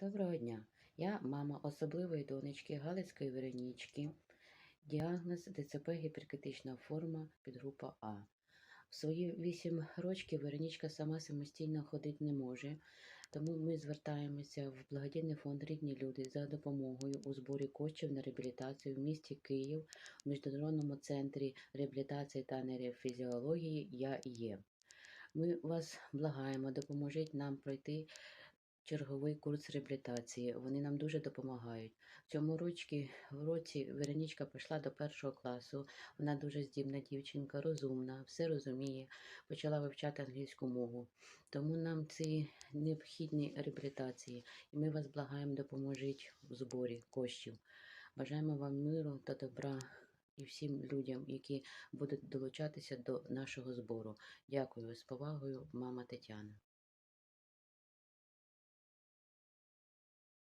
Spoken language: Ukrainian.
Доброго дня. Я мама особливої донечки Галицької Веронічки. Діагноз ДЦП гіперкритична форма підгрупа А. В свої 8 років Веронічка сама самостійно ходити не може, тому ми звертаємося в благодійний фонд Рідні люди за допомогою у зборі коштів на реабілітацію в місті Київ в Міжнародному центрі реабілітації та нейрофізіології Я є. Ми вас благаємо, допоможіть нам пройти черговий курс реабілітації. Вони нам дуже допомагають. В цьому році, в році Веронічка пішла до першого класу. Вона дуже здібна дівчинка, розумна, все розуміє, почала вивчати англійську мову. Тому нам ці необхідні реабілітації, і ми вас благаємо, допоможіть в зборі коштів. Бажаємо вам миру та добра. І всім людям, які будуть долучатися до нашого збору. Дякую з повагою, мама Тетяна.